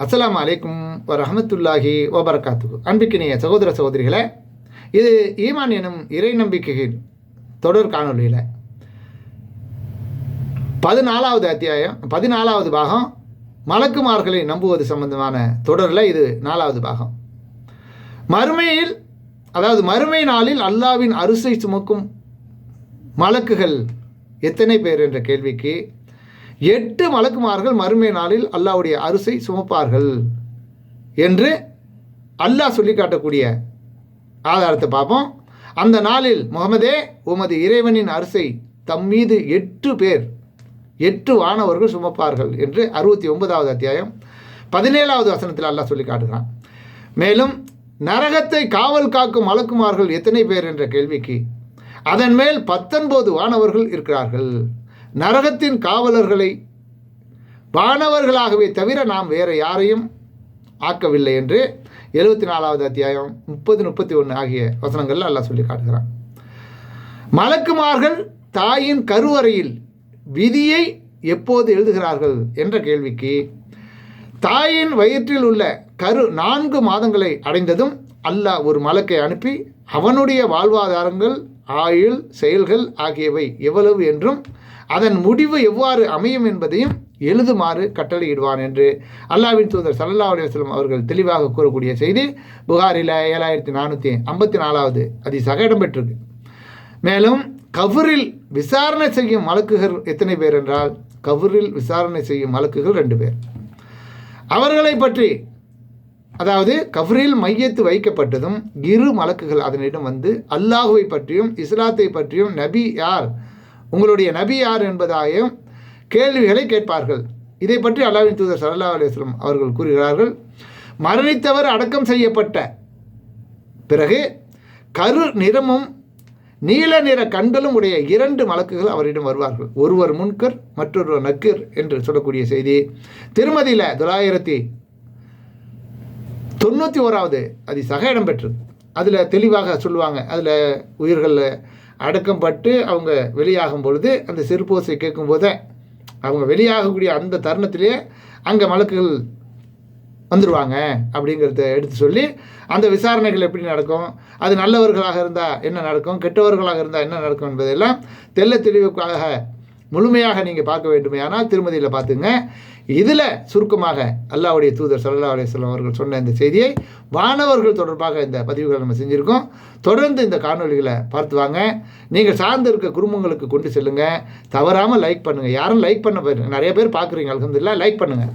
அஸ்லாம் அலைக்கும் வரஹமத்துல்லாஹி ஓபர்காத்து அன்பிக்கினிய சகோதர சகோதரிகளே இது ஈமான் எனும் இறை நம்பிக்கையின் தொடர் காணொளியில் பதினாலாவது அத்தியாயம் பதினாலாவது பாகம் மலக்குமார்களை நம்புவது சம்பந்தமான தொடரில் இது நாலாவது பாகம். மறுமையில் அதாவது மறுமை நாளில் அல்லாவின் அரிசை சுமக்கும் மலக்குகள் எத்தனை பேர் என்ற கேள்விக்கு எட்டு மலக்குமார்கள் மறுமை நாளில் அல்லாவுடைய அரிசை சுமப்பார்கள் என்று அல்லாஹ் சொல்லி காட்டக்கூடிய ஆதாரத்தை பார்ப்போம். அந்த நாளில் முகமதே உமது இறைவனின் அரிசை தம் மீது எட்டு பேர் எட்டு வானவர்கள் சுமப்பார்கள் என்று அறுபத்தி ஒன்பதாவது அத்தியாயம் பதினேழாவது வசனத்தில் அல்லாஹ் சொல்லி காட்டுகிறான். மேலும் நரகத்தை காவல் காக்கும் மலக்குமார்கள் எத்தனை பேர் என்ற கேள்விக்கு அதன் மேல் பத்தொன்பது வானவர்கள் இருக்கிறார்கள். நரகத்தின் காவலர்களை வானவர்களாகவே தவிர நாம் வேறு யாரையும் ஆக்கவில்லை என்று எழுபத்தி நாலாவது அத்தியாயம் முப்பது முப்பத்தி ஒன்று ஆகிய வசனங்களில் அல்லாஹ் சொல்லி காட்டுகிறான். மலக்குமார்கள் தாயின் கருவறையில் விதியை எப்போது எழுதுகிறார்கள் என்ற கேள்விக்கு தாயின் வயிற்றில் உள்ள கரு நான்கு மாதங்களை அடைந்ததும் அல்லாஹ் ஒரு மலக்கை அனுப்பி அவனுடைய வாழ்வாதாரங்கள் ஆயுள் செயல்கள் ஆகியவை எவ்வளவு என்றும் அதன் முடிவு எவ்வாறு அமையும் என்பதையும் எழுதுமாறு கட்டளையிடுவான் என்று அல்லாவின் தூதர் சல்லா அலுவலம் அவர்கள் தெளிவாக கூறக்கூடிய செய்தி புகாரில் ஏழாயிரத்தி நானூற்றி ஐம்பத்தி நாலாவது அதிசாக இடம்பெற்றிருக்கு. மேலும் கவுரில் விசாரணை செய்யும் வழக்குகள் எத்தனை பேர் என்றால் கவுரில் விசாரணை செய்யும் வழக்குகள் ரெண்டு பேர். அவர்களை பற்றி அதாவது கஃப்ரில் மையத்து வைக்கப்பட்டதும் இரு மலக்குகள் அதனிடம் வந்து அல்லாஹுவை பற்றியும் இஸ்லாத்தை பற்றியும் நபி யார் உங்களுடைய நபி யார் என்பதாயும் கேள்விகளை கேட்பார்கள். இதை பற்றி அல்லாவின் தூதர் சல்லா அலுவலம் அவர்கள் கூறுகிறார்கள் மரணித்தவர் அடக்கம் செய்யப்பட்ட பிறகு கரு நிறமும் நீல நிற கண்களும் உடைய இரண்டு மலக்குகள் அவரிடம் வருவார்கள். ஒருவர் முன்கர் மற்றொருவர் நக்கர் என்று சொல்லக்கூடிய செய்தி திருமதியில் தொள்ளாயிரத்தி தொண்ணூற்றி ஓராவது அது சக இடம்பெற்று அதில் தெளிவாக சொல்லுவாங்க அதில் உயிர்களில் அடக்கம் பட்டு அவங்க வெளியாகும் பொழுது அந்த செருப்போசை கேட்கும்போதே அவங்க வெளியாகக்கூடிய அந்த தருணத்திலே அங்கே மலக்குகள் வந்துடுவாங்க அப்படிங்கிறத எடுத்து சொல்லி அந்த விசாரணைகள் எப்படி நடக்கும்? அது நல்லவர்களாக இருந்தால் என்ன நடக்கும்? கெட்டவர்களாக இருந்தால் என்ன நடக்கும் என்பதெல்லாம் தெல்ல தெளிவுக்காக முழுமையாக நீங்கள் பார்க்க வேண்டுமே. ஆனால் திருமதியில் பார்த்துங்க. இதில் சுருக்கமாக அல்லாவுடைய தூதர் சல்லா அலிஸ்லாம் அவர்கள் சொன்ன இந்த செய்தியை வானவர்கள் தொடர்பாக இந்த பதிவுகளை நம்ம செஞ்சுருக்கோம். தொடர்ந்து இந்த காணொலிகளை பார்த்து வாங்க. நீங்கள் சார்ந்து இருக்க குடும்பங்களுக்கு கொண்டு செல்லுங்கள் தவறாமல் லைக் பண்ணுங்கள் யாரும் லைக் பண்ண போயிருங்க நிறைய பேர் பார்க்குறீங்க. அலகம்துல்லா லைக் பண்ணுங்கள்